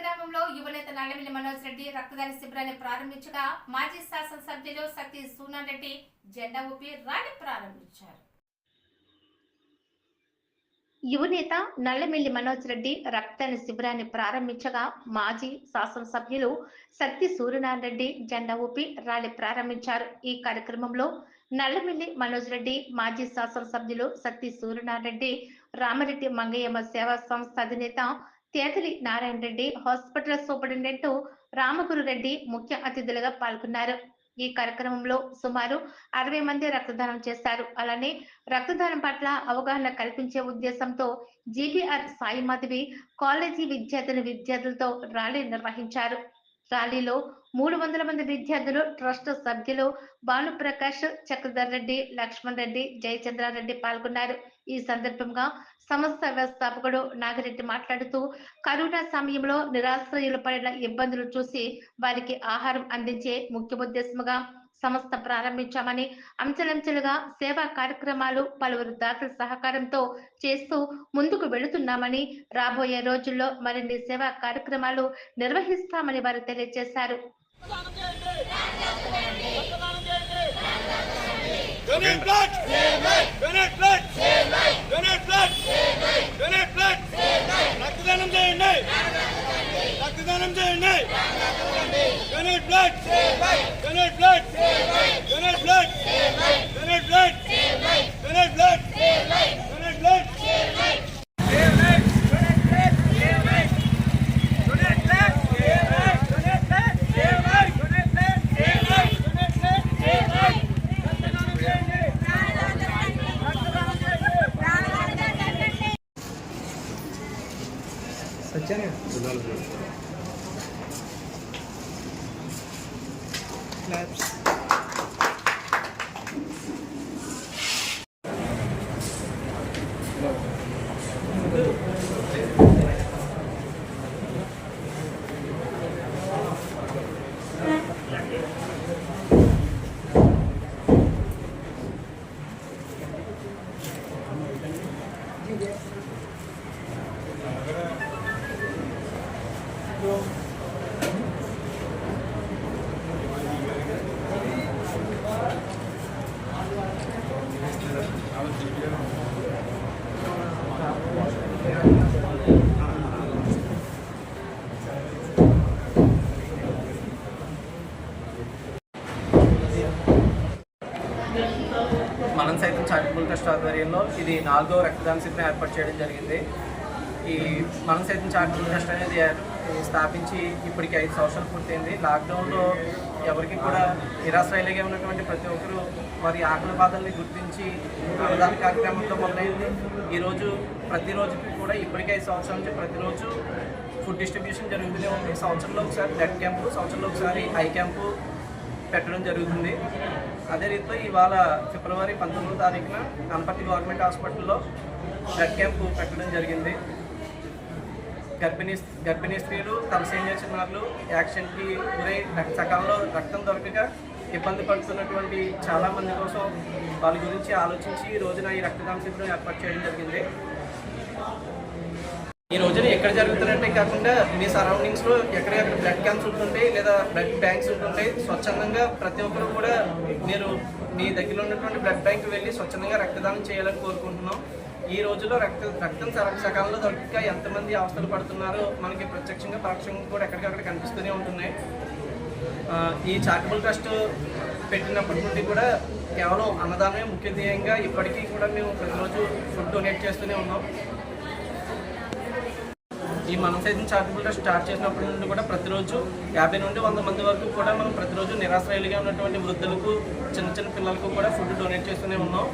గ్రామంలో యువనేత నల్లమిల్లి మనోజ్ రెడ్డి రక్తదాన శిబిరాన్ని ప్రారంభించగా మాజీ శాసనసభ్యులు సతీ సూనారెడ్డి రెడ్డి జెండా ఊపి ర్యాలీ ప్రారంభించారు. యువనేత నల్లమిల్లి మనోజ్ రెడ్డి రక్తదాన శిబిరాన్ని ప్రారంభించగా మాజీ శాసనసభ్యులు సత్తి సూర్యనారాయణ రెడ్డి జెండా ఊపి ర్యాలీ ప్రారంభించారు. ఈ కార్యక్రమంలో నల్లమిల్లి మనోజ్ రెడ్డి మాజీ శాసనసభ్యులు సత్తి సూర్యనారాయణ రెడ్డి రామరెడ్డి మంగయ్యమ్మ సేవా సంస్థ అధినేత తేతలి నారాయణ రెడ్డి హాస్పిటల్ సూపరింటెండెంట్ రామగురు రెడ్డి ముఖ్య అతిథులుగా పాల్గొన్నారు. ఈ కార్యక్రమంలో సుమారు అరవై మంది రక్తదానం చేశారు. అలానే రక్తదానం పట్ల అవగాహన కల్పించే ఉద్దేశంతో జీపీఆర్ సాయి మాధవి కాలేజీ విద్యార్థిని విద్యార్థులతో ర్యాలీ నిర్వహించారు. ర్యాలీలో మూడు వందల మంది విద్యార్థులు ట్రస్ట్ సభ్యులు భానుప్రకాష్ చక్రధర్ రెడ్డి లక్ష్మణ్ రెడ్డి జయచంద్రారెడ్డి పాల్గొన్నారు. ఈ సందర్భంగా సంస్థ వ్యవస్థాపకుడు నాగిరెడ్డి మాట్లాడుతూ కరోనా సమయంలో నిరాశ్రయులు పడిన ఇబ్బందులు చూసి వారికి ఆహారం అందించే ముఖ్య ఉద్దేశముగా సంస్థ ప్రారంభించామని అంచెలంచెలుగా సేవా కార్యక్రమాలు పలువురు దాతల సహకారంతో చేస్తూ ముందుకు వెళుతున్నామని రాబోయే రోజుల్లో మరిన్ని సేవా కార్యక్రమాలు నిర్వహిస్తామని వారు తెలియజేశారు Donate blood! Donate blood! Donate blood! Donate blood! రక్తదానం చేయండి రక్తదానం చేయండి donate blood donate blood donate blood donate blood donate blood donate blood సత్యానే clubs. మనం సైతం చారిటబుల్ ట్రస్ట్ ఆధ్వర్యంలో ఇది నాలుగో రక్తదాన శిబిరం ఏర్పాటు చేయడం జరిగింది. ఈ మనం సైతం చారిటబుల్ ట్రస్ట్ అనేది స్థాపించి ఇప్పటికి ఐదు సంవత్సరాలు పూర్తయింది. లాక్డౌన్లో ఎవరికి కూడా నిరాశ్రయలుగా ఉన్నటువంటి ప్రతి ఒక్కరూ వారి ఆకుల బాధల్ని గుర్తించి అన్నదాన కార్యక్రమంతో మొదలైంది. ఈరోజు ప్రతిరోజు కూడా ఇప్పటికే ఐదు సంవత్సరాల నుంచి ప్రతిరోజు ఫుడ్ డిస్ట్రిబ్యూషన్ జరుగుతూనే ఉంది. సంవత్సరంలో ఒకసారి బ్లడ్ క్యాంపు సంవత్సరంలో ఒకసారి ఐ క్యాంపు పెట్టడం జరుగుతుంది. అదే రీతిలో ఇవాళ ఫిబ్రవరి పంతొమ్మిదో తారీఖున అనపర్తి గవర్నమెంట్ హాస్పిటల్లో బ్లడ్ క్యాంపు పెట్టడం జరిగింది. గర్భిణీ గర్భిణీ స్త్రీలు తలసేమియా చిన్నారులు యాక్సిడెంట్కి గురై రక్త సకాలంలో రక్తం దొరకక ఇబ్బంది పడుతున్నటువంటి చాలా మంది కోసం వాళ్ళ గురించి ఆలోచించి ఈ రోజున ఈ రక్తదాన శిబిరం ఏర్పాటు చేయడం జరిగింది. ఈ రోజున ఎక్కడ జరుగుతున్నట్టే కాకుండా మీ సరౌండింగ్స్లో ఎక్కడెక్కడ బ్లడ్ క్యాంప్స్ ఉంటుంటాయి లేదా బ్లడ్ బ్యాంక్స్ ఉంటుంటాయి స్వచ్ఛందంగా ప్రతి ఒక్కరు కూడా మీరు మీ దగ్గర ఉన్నటువంటి బ్లడ్ బ్యాంక్ వెళ్ళి స్వచ్ఛందంగా రక్తదానం చేయాలని కోరుకుంటున్నాం. ఈ రోజుల్లో రక్త రక్తం సకాలంలో దొరకక ఎంతమంది అవస్థలు పడుతున్నారో మనకి ప్రత్యక్షంగా పరోక్షంగా కూడా ఎక్కడికక్కడ కనిపిస్తూనే ఉంటున్నాయి. ఈ చారిటబుల్ ట్రస్ట్ పెట్టినప్పటి నుండి కూడా కేవలం అన్నదానమే ముఖ్య ధ్యేయంగా ఇప్పటికీ కూడా మేము ప్రతిరోజు ఫుడ్ డొనేట్ చేస్తూనే ఉన్నాం. ఈ మనం సైతం చారిటబుల్ ట్రస్ట్ స్టార్ట్ చేసినప్పటి నుండి కూడా ప్రతిరోజు యాభై నుండి వంద మంది వరకు కూడా మనం ప్రతిరోజు నిరాశ్రయాలుగా ఉన్నటువంటి వృద్ధులకు చిన్న చిన్న పిల్లలకు కూడా ఫుడ్ డొనేట్ చేస్తూనే ఉన్నాం.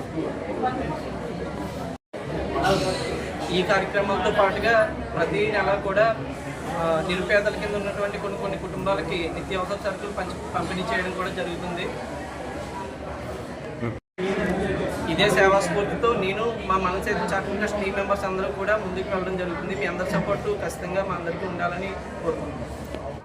ఈ కార్యక్రమంతో పాటుగా ప్రతి నెల కూడా నిరుపేదల కింద ఉన్నటువంటి కొన్ని కొన్ని కుటుంబాలకి నిత్యావసర సరుకులు పంచి పంపిణీ చేయడం కూడా జరుగుతుంది. ఇదే సేవా స్ఫూర్తితో నేను మా మనసేత చాటుకుంటే టీం మెంబర్స్ అందరూ కూడా ముందుకు వెళ్ళడం జరుగుతుంది. మీ అందరి సపోర్టు ఖచ్చితంగా మా అందరికీ ఉండాలని కోరుకుంటున్నాను.